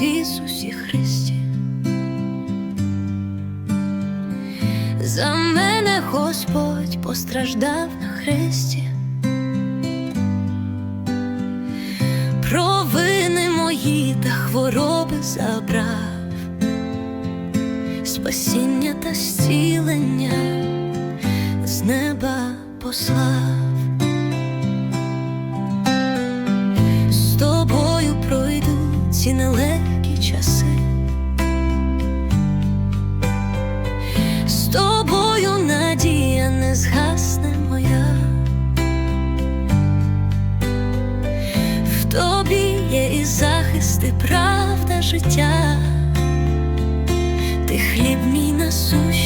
в Ісусі Христі. За мене Господь постраждав на хресті. Провини мої та хвороби забрав, спасіння та зцілення з неба послав. З тобою пройду ці нелегкі є і захист, і правда життя. Ти хліб мій насущний,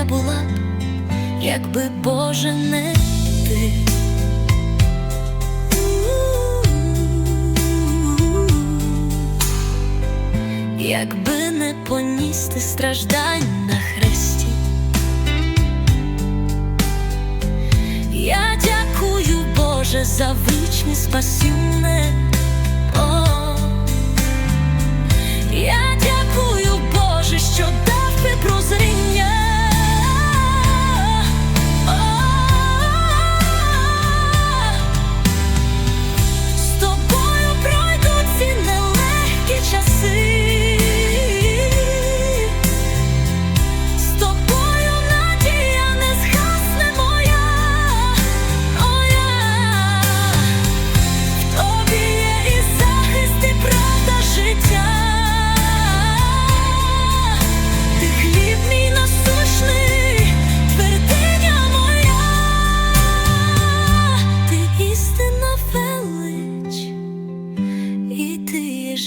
я була, б, якби Боже не ти. Якби не поністи страждань на хресті, я дякую, Боже, за вічне спасінне.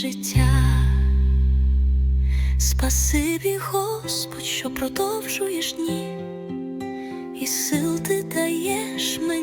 життя. Спасибі, Господь, що продовжуєш дні, і сил ти даєш мені.